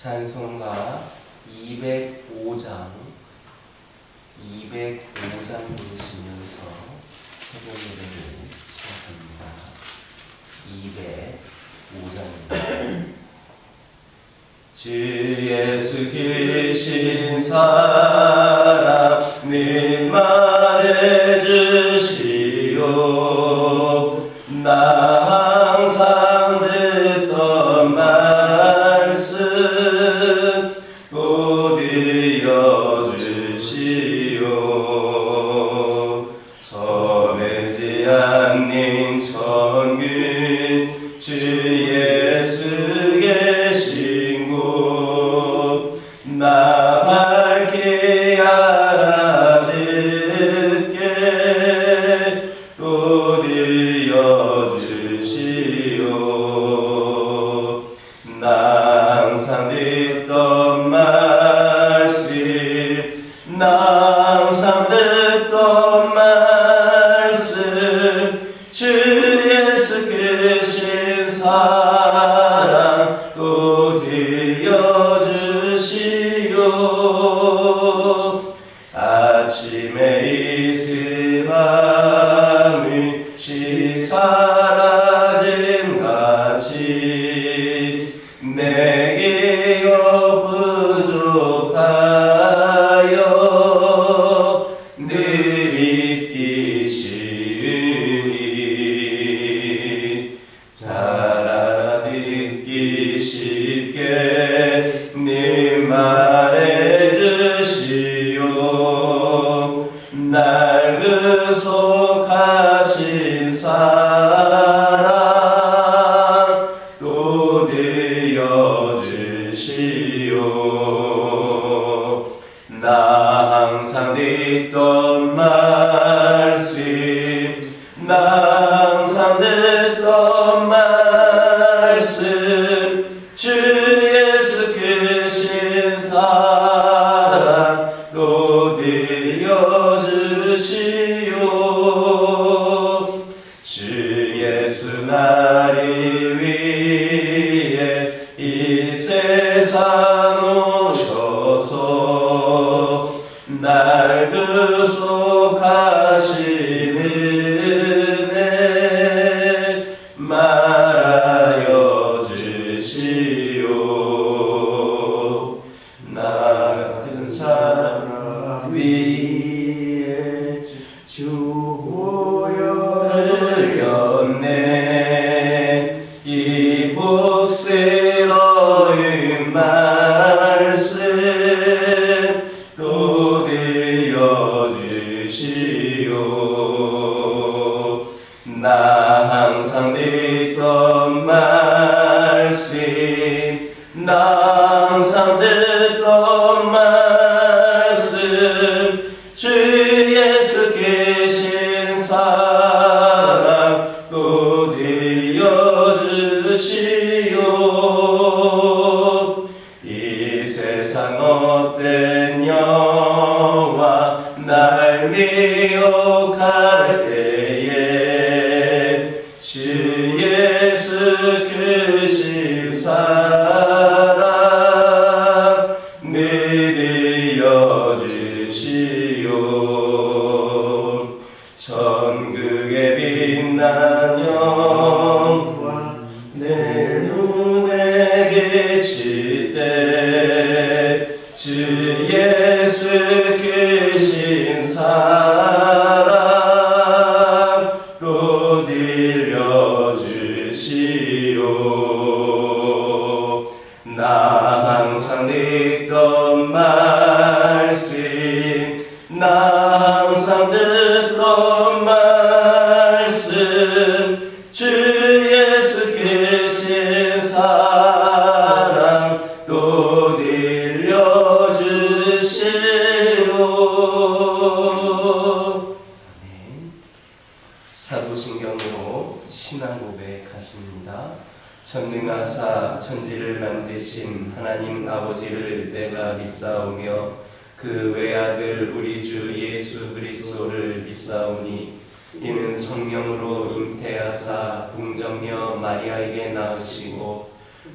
찬송가 205장 205장 보시면서 새벽 예배를 시작합니다. 205장입니다. 주 예수 계신 사람 늘 Yeah. し 사도신경으로 신앙 고백하십니다. 전능하사 천지를 만드신 하나님 아버지를 내가 믿사오며 그 외아들 우리 주 예수 그리스도를 믿사오니 이는 성령으로 잉태하사 동정녀 마리아에게 낳으시고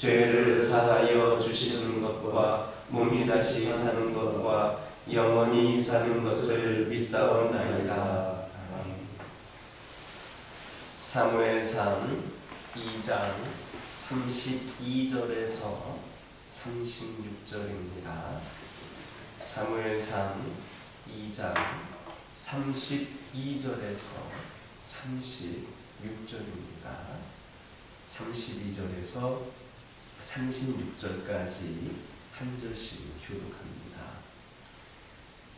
죄를 사하여 주시는 것과 몸이 다시 사는 것과 영원히 사는 것을 믿사옵나이다. 사무엘상 2장 32절에서 36절입니다. 사무엘상 2장 32절에서 36절입니다. 32절에서 36절까지 한 절씩 교독합니다.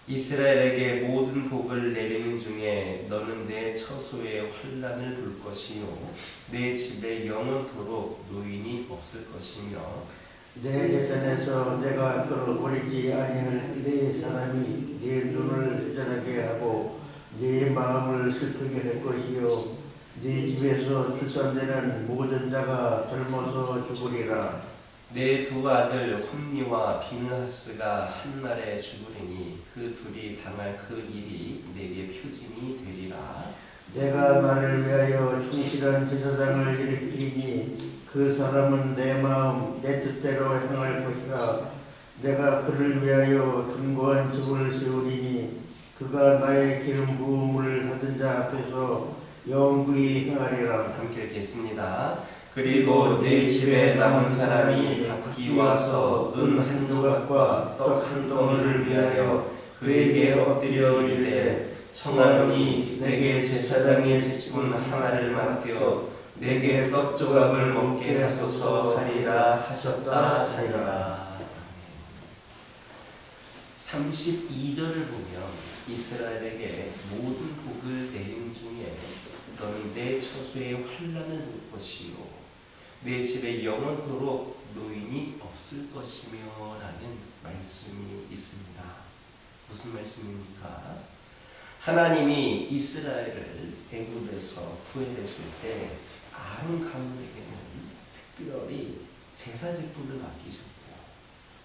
이스라엘에게 모든 복을 내리는 중에 너는 내 처소에 환란을 볼 것이요 내 집에 영원토록 노인이 없을 것이며 내 재산에서 내가 끌어버리지 아니할 네 사람이 네 눈을 떠나게 하고 네 마음을 슬프게 할 것이요 네 집에서 출산되는 모든 자가 젊어서 죽으리라. 내 두 아들 홈니와 비느하스가 한날에 죽으리니 그 둘이 당할 그 일이 내게 표징이 되리라. 내가 나를 위하여 충실한 제사장을 일으키니 그 사람은 내 마음 내 뜻대로 행할 것이라. 내가 그를 위하여 견고한 집을 세우리니 그가 나의 기름 부음을 받은 자 앞에서 영구히 행하리라 함께 읽겠습니다. 그리고 내 집에 남은 사람이 각기 와서 은 한 조각과 떡 한 덩이를 위하여 그에게 엎드려 이르되 청하노니 내게 제사장의 직분 하나를 맡겨 내게 떡 조각을 먹게 하소서 하리라 하셨다 하리라. 32절을 보면 이스라엘에게 모든 복을 내린 중에 너는 내 처소에 환란을 볼 것이요 내 집에 영원토록 노인이 없을 것이며 라는 말씀이 있습니다. 무슨 말씀입니까? 하나님이 이스라엘을 애굽에서 구해냈을 때 아론 가문에게는 특별히 제사 직분을 맡기셨고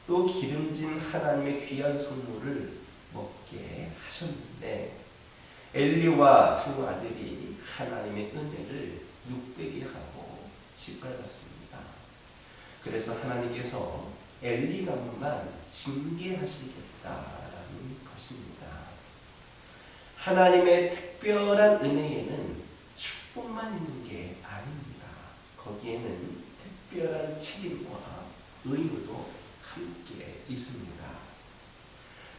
또 기름진 하나님의 귀한 선물을 먹게 하셨는데 엘리와 두 아들이 하나님의 은혜를 육되게 하고 짓밟았습니다. 그래서 하나님께서 엘리 가문만 징계하시겠다라는 것입니다. 하나님의 특별한 은혜에는 축복만 있는 게 아닙니다. 거기에는 특별한 책임과 의무도 함께 있습니다.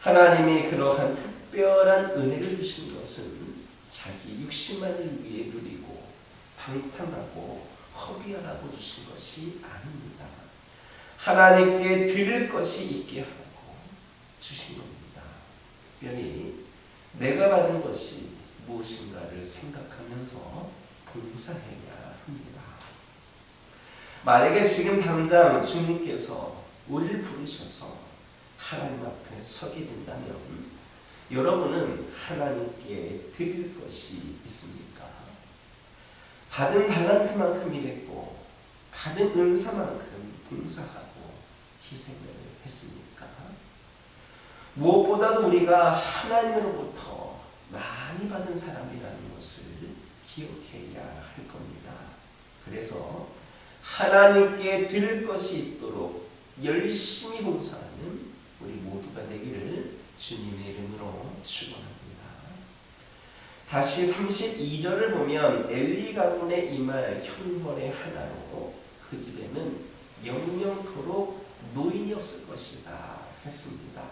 하나님이 그러한 특 별한 은혜를 주신 것은 자기 육신만을 위해 누리고 방탕하고 허비하라고 주신 것이 아닙니다. 하나님께 드릴 것이 있게 하고 주신 겁니다. 특별히 내가 받은 것이 무엇인가를 생각하면서 봉사해야 합니다. 만약에 지금 당장 주님께서 우리를 부르셔서 하나님 앞에 서게 된다면 여러분은 하나님께 드릴 것이 있습니까? 받은 달란트만큼 일했고 받은 은사만큼 봉사하고 희생을 했습니까? 무엇보다도 우리가 하나님으로부터 많이 받은 사람이라는 것을 기억해야 할 겁니다. 그래서 하나님께 드릴 것이 있도록 열심히 봉사하는 우리 모두가 되기를 주님의 이름으로 축원합니다. 다시 32절을 보면 엘리 가문의 이말 형벌의 하나로 그 집에는 영영토록 노인이 없을 것이다 했습니다.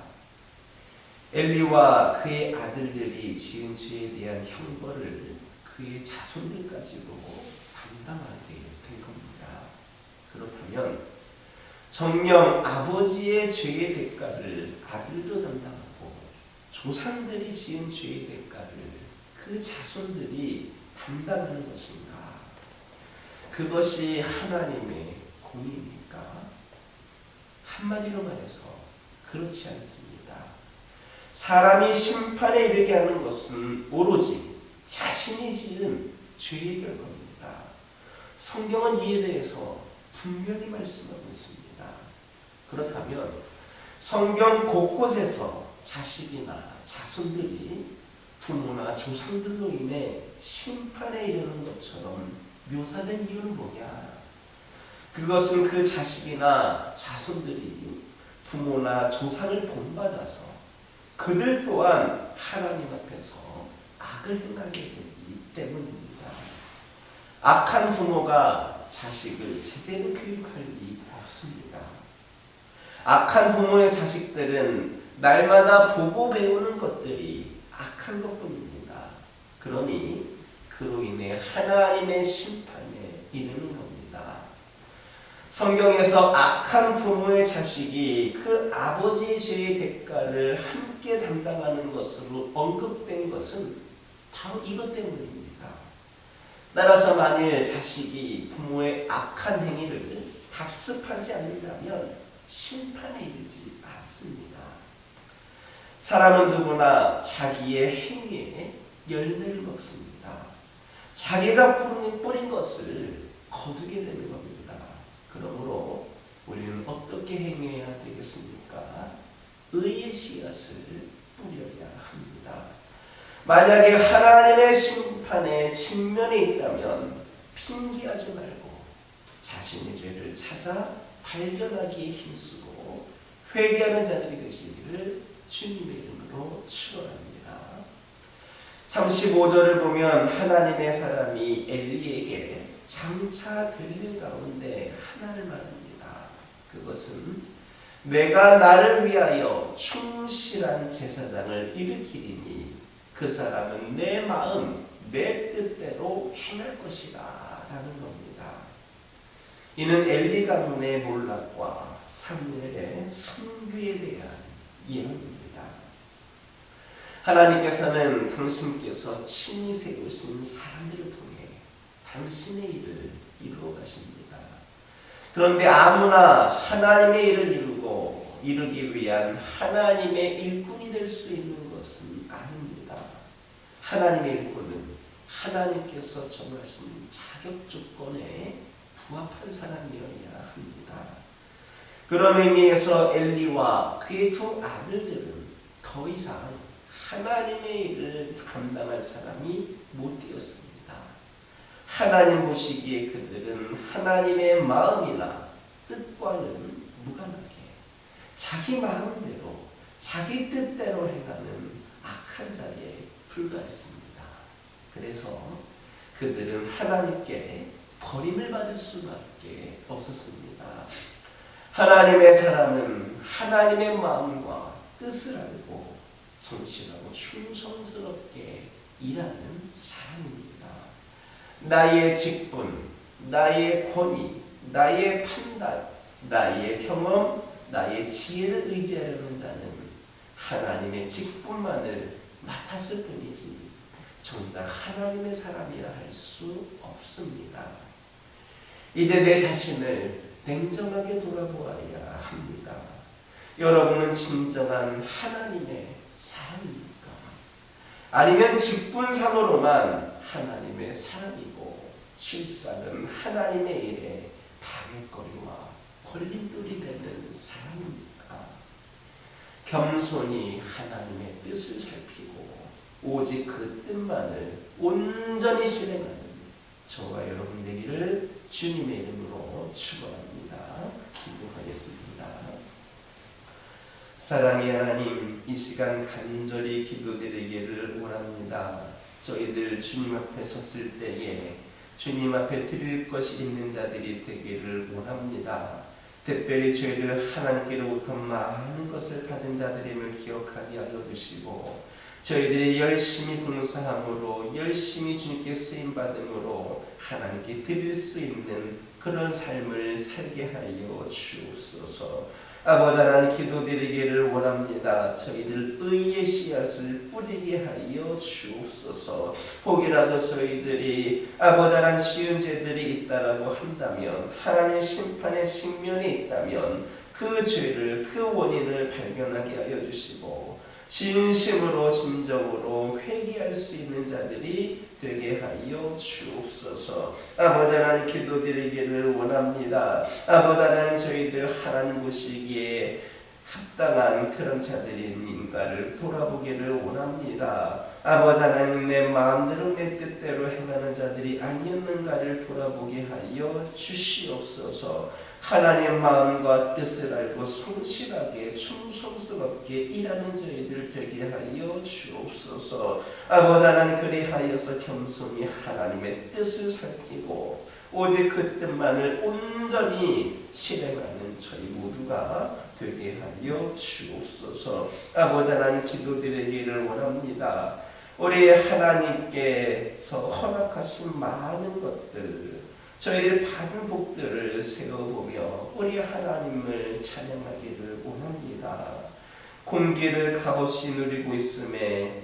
엘리와 그의 아들들이 지은 죄에 대한 형벌을 그의 자손들까지도 감당하게 된 겁니다. 그렇다면 정령 아버지의 죄의 대가를 아들도 담당하고 조상들이 지은 죄의 대가를 그 자손들이 담당하는 것인가? 그것이 하나님의 공입니까? 한마디로 말해서 그렇지 않습니다. 사람이 심판에 이르게 하는 것은 오로지 자신이 지은 죄의 결과입니다. 성경은 이에 대해서 분명히 말씀하고 있습니다. 그렇다면 성경 곳곳에서 자식이나 자손들이 부모나 조상들로 인해 심판에 이르는 것처럼 묘사된 이유는 뭐냐? 그것은 그 자식이나 자손들이 부모나 조상을 본받아서 그들 또한 하나님 앞에서 악을 행하게 되기 때문입니다. 악한 부모가 자식을 제대로 교육할 리 없습니다. 악한 부모의 자식들은 날마다 보고 배우는 것들이 악한 것뿐입니다. 그러니 그로 인해 하나님의 심판에 이르는 겁니다. 성경에서 악한 부모의 자식이 그 아버지의 죄의 대가를 함께 담당하는 것으로 언급된 것은 바로 이것 때문입니다. 따라서 만일 자식이 부모의 악한 행위를 답습하지 않는다면 심판에 이르지 않습니다. 사람은 누구나 자기의 행위에 열매를 먹습니다. 자기가 뿌린, 것을 거두게 되는 겁니다. 그러므로 우리는 어떻게 행해야 되겠습니까? 의의 씨앗을 뿌려야 합니다. 만약에 하나님의 심판에 직면해 있다면 핑계하지 말고 자신의 죄를 찾아 발견하기에 힘쓰고 회개하는 자들이 되시기를 주님의 이름으로 축원합니다. 35절을 보면 하나님의 사람이 엘리에게 장차 될일 가운데 하나를 말합니다. 그것은 내가 나를 위하여 충실한 제사장을 일으키리니 그 사람은 내 마음 내 뜻대로 행할 것이다 라는 겁니다. 이는 엘리 가문의 몰락과 사무엘의 승규에 대한 예언입니다. 하나님께서는 당신께서 친히 세우신 사람들을 통해 당신의 일을 이루어 가십니다. 그런데 아무나 하나님의 일을 이루고 이루기 위한 하나님의 일꾼이 될 수 있는 것은 아닙니다. 하나님의 일꾼은 하나님께서 정하신 자격 조건에 부합한 사람이어야 합니다. 그런 의미에서 엘리와 그의 두 아들들은 더 이상 하나님의 일을 감당할 사람이 못 되었습니다. 하나님 보시기에 그들은 하나님의 마음이나 뜻과는 무관하게 자기 마음대로 자기 뜻대로 행하는 악한 자에 불과했습니다. 그래서 그들은 하나님께 버림을 받을 수밖에 없었습니다. 하나님의 사람은 하나님의 마음과 뜻을 알고 성실하고 충성스럽게 일하는 사람입니다. 나의 직분, 나의 권위, 나의 판단, 나의 경험, 나의 지혜를 의지하려는 자는 하나님의 직분만을 맡았을 뿐이지 정작 하나님의 사람이라 할 수 없습니다. 이제 내 자신을 냉정하게 돌아보아야 합니다. 여러분은 진정한 하나님의 사람입니까? 아니면 직분상으로만 하나님의 사람이고 실상은 하나님의 일에 방해거리와 걸림돌이 되는 사람입니까? 겸손히 하나님의 뜻을 살피고 오직 그 뜻만을 온전히 실행하는 저와 여러분 되기를 주님의 이름으로 축원합니다. 기도하겠습니다. 사랑의 하나님, 이 시간 간절히 기도드리기를 원합니다. 저희들 주님 앞에 섰을 때에 주님 앞에 드릴 것이 있는 자들이 되기를 원합니다. 특별히 저희들 하나님께로부터 많은 것을 받은 자들임을 기억하게 하여 주시고 저희들이 열심히 봉사함으로 열심히 주님께 쓰임 받음으로 하나님께 드릴 수 있는 그런 삶을 살게 하여 주옵소서. 아버지 하나님 기도드리기를 원합니다. 저희들 의의 씨앗을 뿌리게 하여 주옵소서. 혹이라도 저희들이 아버지 하나님 쉬운 죄들이 있다라고 한다면 하나님 심판의 측면이 있다면 그 죄를 그 원인을 발견하게 하여 주시고 진심으로 진정으로 회개할 수 있는 자들이 되게 하여 주옵소서. 아버지 하나님 기도드리기를 원합니다. 아버지 하나님 저희들 하나님 보시기에 합당한 그런 자들인가를 돌아보기를 원합니다. 아버지 하나님 내 마음대로 내 뜻대로 행하는 자들이 아니었는가를 돌아보게 하여 주시옵소서. 하나님의 마음과 뜻을 알고 성실하게 충성스럽게 일하는 저희들 되게 하여 주옵소서. 아버지 하나님 그리하여서 겸손히 하나님의 뜻을 살피고 오직 그 뜻만을 온전히 실행하는 저희 모두가 되게 하여 주옵소서. 아버지 하나님 기도드리기를 원합니다. 우리 하나님께서 허락하신 많은 것들 저희들 받은 복들을 세워보며 우리 하나님을 찬양하기를 원합니다. 공기를 값없이 누리고 있음에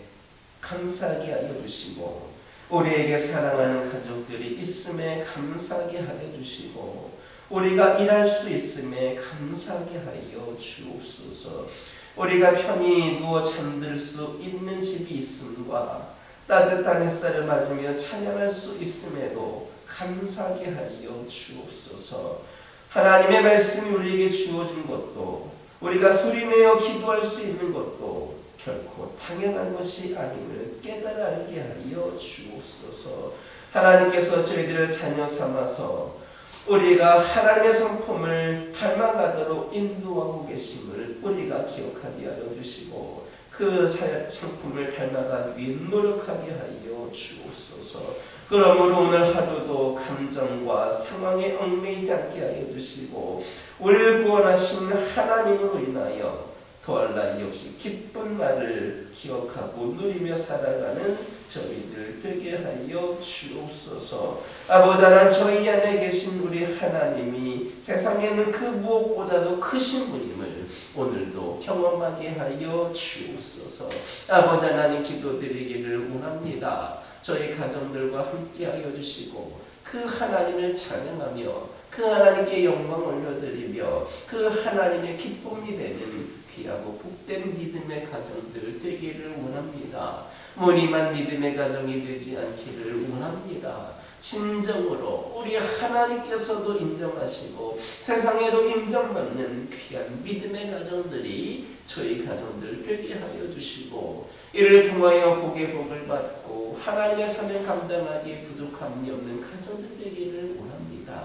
감사하게 하여 주시고 우리에게 사랑하는 가족들이 있음에 감사하게 하여 주시고 우리가 일할 수 있음에 감사하게 하여 주옵소서. 우리가 편히 누워 잠들 수 있는 집이 있음과 따뜻한 햇살을 맞으며 찬양할 수 있음에도 감사하게 하여 주옵소서. 하나님의 말씀이 우리에게 주어진 것도 우리가 소리내어 기도할 수 있는 것도 결코 당연한 것이 아님을 깨달아 알게 하여 주옵소서. 하나님께서 저희들을 자녀 삼아서 우리가 하나님의 성품을 닮아가도록 인도하고 계심을 우리가 기억하게 하여 주시고 그 성품을 닮아가기 위해 노력하게 하여 주옵소서. 그러므로 오늘 하루도 감정과 상황에 얽매이지 않게 하여 주시고 우리를 구원하신 하나님으로 인하여 더할 나위 없이 기쁜 날을 기억하고 누리며 살아가는 저희들 되게 하여 주옵소서. 아버지 하나님 저희 안에 계신 우리 하나님이 세상에는 그 무엇보다도 크신 분임을 오늘도 경험하게 하여 주옵소서. 아버지 하나님 기도드리기를 원합니다. 저희 가정들과 함께 하여 주시고 그 하나님을 찬양하며 그 하나님께 영광 올려드리며 그 하나님의 기쁨이 되는 귀하고 복된 믿음의 가정들 되기를 원합니다. 무늬만 믿음의 가정이 되지 않기를 원합니다. 진정으로 우리 하나님께서도 인정하시고 세상에도 인정받는 귀한 믿음의 가정들이 저희 가정들 되게 하여 주시고 이를 통하여 복의 복을 받고 하나님의 사명 감당하기에 부족함이 없는 가정들 되기를 원합니다.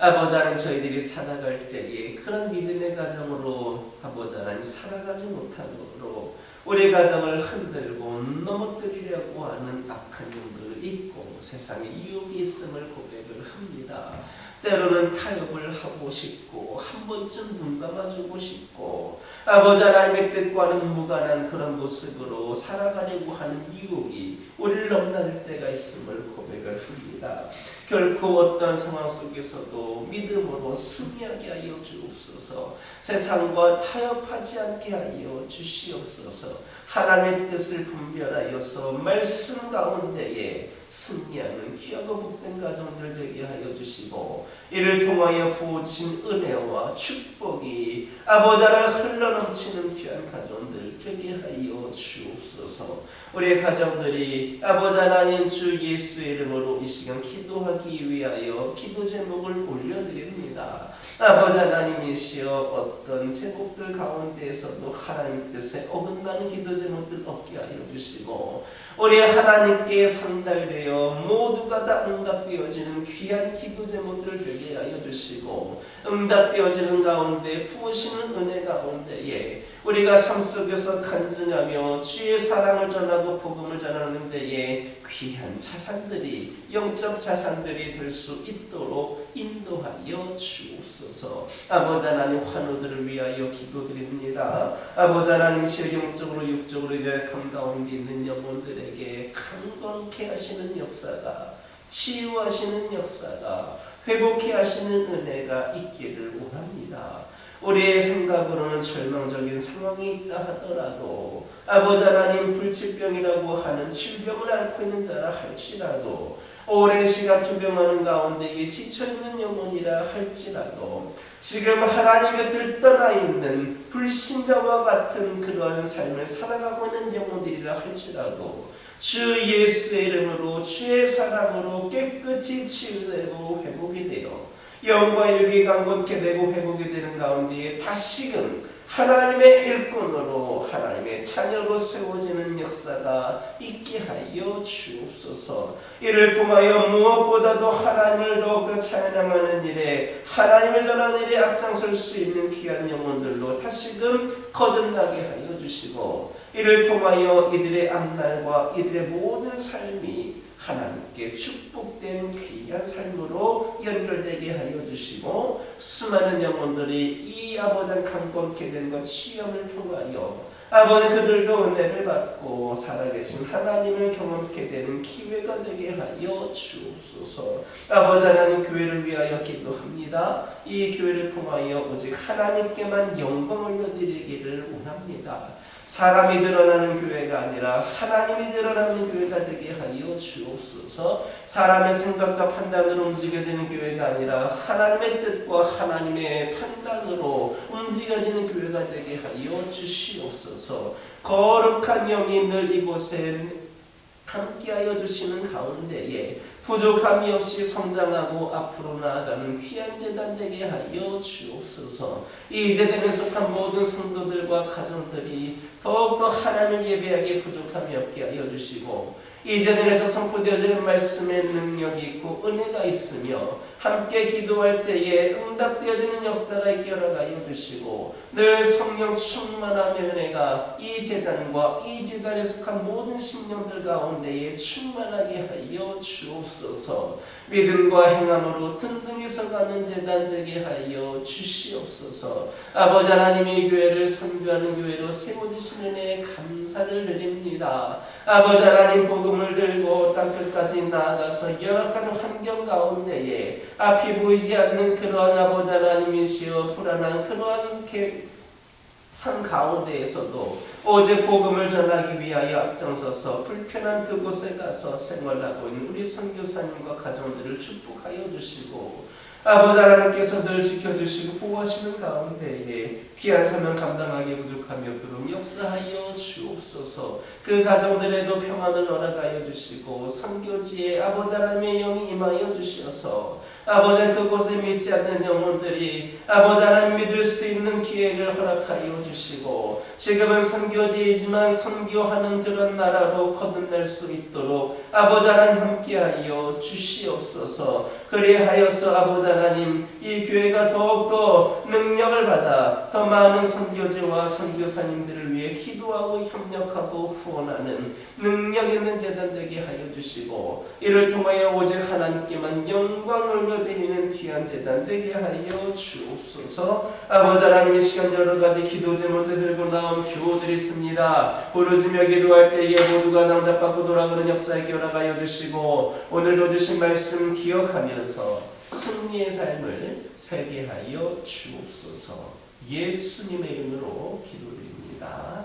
아버지 하나님 저희들이 살아갈 때에 그런 믿음의 가정으로 아버지 하나님 살아가지 못하도록 우리 가정을 흔들고 넘어뜨리려고 하는 악한 영들이 세상에 유혹이 있음을 고백을 합니다. 때로는 타협을 하고 싶고 한 번쯤 눈 감아주고 싶고 아버지 하나님의 뜻과는 무관한 그런 모습으로 살아가려고 하는 유혹이 우리를 넘나들 때가 있음을 고백을 합니다. 결코 어떤 상황 속에서도 믿음으로 승리하게 하여 주옵소서. 세상과 타협하지 않게 하여 주시옵소서. 하나님의 뜻을 분별하여서 말씀 가운데에 승리하는 귀하고 복된 가정들 되게 하여 주시고 이를 통하여 부어진 은혜와 축복이 아버지 하나 흘러넘치는 귀한 가정들 되게 하여 주옵소서. 우리의 가정들이 아버지 하나님 주 예수의 이름으로 이 시간 기도하기 위하여 기도 제목을 올려드립니다. 아버지 하나님이시여 어떤 제목들 가운데에서도 하나님 뜻에 어긋나는 기도 제목들 없게 하여 주시고 우리 하나님께 상달되어 모두가 다 응답되어지는 귀한 기도 제목들 되게 하여 주시고 응답되어지는 가운데 부으시는 은혜 가운데에 우리가 삶 속에서 간증하며 주의 사랑을 전하고 복음을 전하는 데에 귀한 자산들이 영적 자산들이 될 수 있도록 인도하여 주옵소서. 아버지 하나님 환우들을 위하여 기도드립니다. 아버지 하나님 시 영적으로 육적으로 열악함 가운데 있는 영혼들에게 강건케 하시는 역사가 치유하시는 역사가 회복케 하시는 은혜가 있기를 원합니다. 우리의 생각으로는 절망적인 상황이 있다 하더라도 아버지 하나님 불치병이라고 하는 질병을 앓고 있는 자라 할지라도 오랜 시간 투병하는 가운데에 지쳐있는 영혼이라 할지라도 지금 하나님의 들 떠나 있는 불신자와 같은 그러한 삶을 살아가고 있는 영혼들이라 할지라도 주 예수의 이름으로 주의 사랑으로 깨끗이 치유되고 회복이 되어 영과 육이 강건케 되고 회복이 되는 가운데에 다시금 하나님의 일꾼으로 하나님의 자녀로 세워지는 역사가 있게 하여 주옵소서. 이를 통하여 무엇보다도 하나님을 더욱더 찬양하는 일에 하나님을 전하는 일에 앞장설 수 있는 귀한 영혼들로 다시금 거듭나게 하여 주시고 이를 통하여 이들의 앞날과 이들의 모든 삶이 하나님께 축복된 귀한 삶으로 연결되게 하여 주시고 수많은 영혼들이 이 아버지 강건케 된것 시험을 통하여 아버지 그들도 은혜를 받고 살아계신 하나님을 경험케 되는 기회가 되게 하여 주옵소서. 아버지 하나님 교회를 위하여 기도합니다. 이 교회를 통하여 오직 하나님께만 영광을 올려드리기를 원합니다 사람이 드러나는 교회가 아니라 하나님이 드러나는 교회가 되게 하여 주옵소서. 사람의 생각과 판단으로 움직여지는 교회가 아니라 하나님의 뜻과 하나님의 판단으로 움직여지는 교회가 되게 하여 주시옵소서. 거룩한 영이 늘 이곳에 함께하여 주시는 가운데에 부족함이 없이 성장하고 앞으로 나아가는 귀한 재단 되게 하여 주옵소서. 이 재단에 속한 모든 성도들과 가정들이 더욱더 하나님을 예배하기에 부족함이 없게 하여 주시고 이 재단에서 선포되어지는 말씀의 능력이 있고 은혜가 있으며 함께 기도할 때에 응답되어지는 역사가 있게 허락하여 주시고 늘 성령 충만함의 은혜가 이 재단과 이 재단에 속한 모든 심령들 가운데에 충만하게 하여 주옵소서. 믿음과 행함으로 든든히 서가는 재단 되게 하여 주시옵소서. 아버지 하나님의 교회를 선교하는 교회로 세워주시 는 은혜에 감사를 드립니다. 아버지 하나님 복음을 들고 땅끝까지 나아가서 열악한 환경 가운데에 앞이 보이지 않는 그러한 아버지 하나님이시여 불안한 그러한 개- 산 가운데에서도 오직 복음을 전하기 위하여 앞장서서 불편한 그곳에 가서 생활하고 있는 우리 선교사님과 가정들을 축복하여 주시고 아버지 하나님께서 늘 지켜주시고 보호하시는 가운데에 귀한 사명 감당하기 부족함이 없도록 역사하여 주옵소서. 그 가정들에도 평안을 허락하여 주시고 선교지에 아버지 하나님의 영이 임하여 주시어서 아버지 그곳에 믿지 않는 영혼들이 아버지 하나님 믿을 수 있는 기회를 허락하여 주시고 지금은 선교지이지만 선교하는 그런 나라로 거듭날 수 있도록 아버지 하나님 함께하여 주시옵소서. 그리하여서 아버지 하나님 이 교회가 더욱더 능력을 받아 더 많은 선교지와 선교사님들을 위해 기도하고 협력하고 후원하는 능력 있는 재단 되게 하여 주시고 이를 통하여 오직 하나님께만 영광을 올려드리는 귀한 재단 되게 하여 주옵소서. 아버지 하나님 이 시간 여러 가지 기도 제목을 들고 나온 교우들이 있습니다. 부르짖며 기도할 때에 모두가 낭답받고 돌아가는 역사에 허락하여 주시고 오늘도 주신 말씀 기억하면서 승리의 삶을 살게 하여 주옵소서. 예수님의 이름으로 기도드립니다.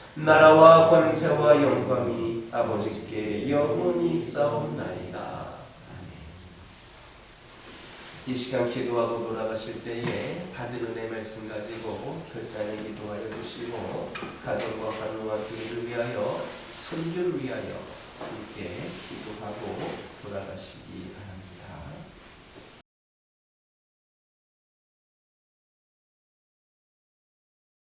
나라와 권세와 영광이 아버지께 영원히 싸움나이다. 이 시간 기도하고 돌아가실 때에 받은 은혜 말씀 가지고 결단에 기도하여 주시고 가정과 가정과 교회를 위하여 선교를 위하여 함께 기도하고 돌아가시기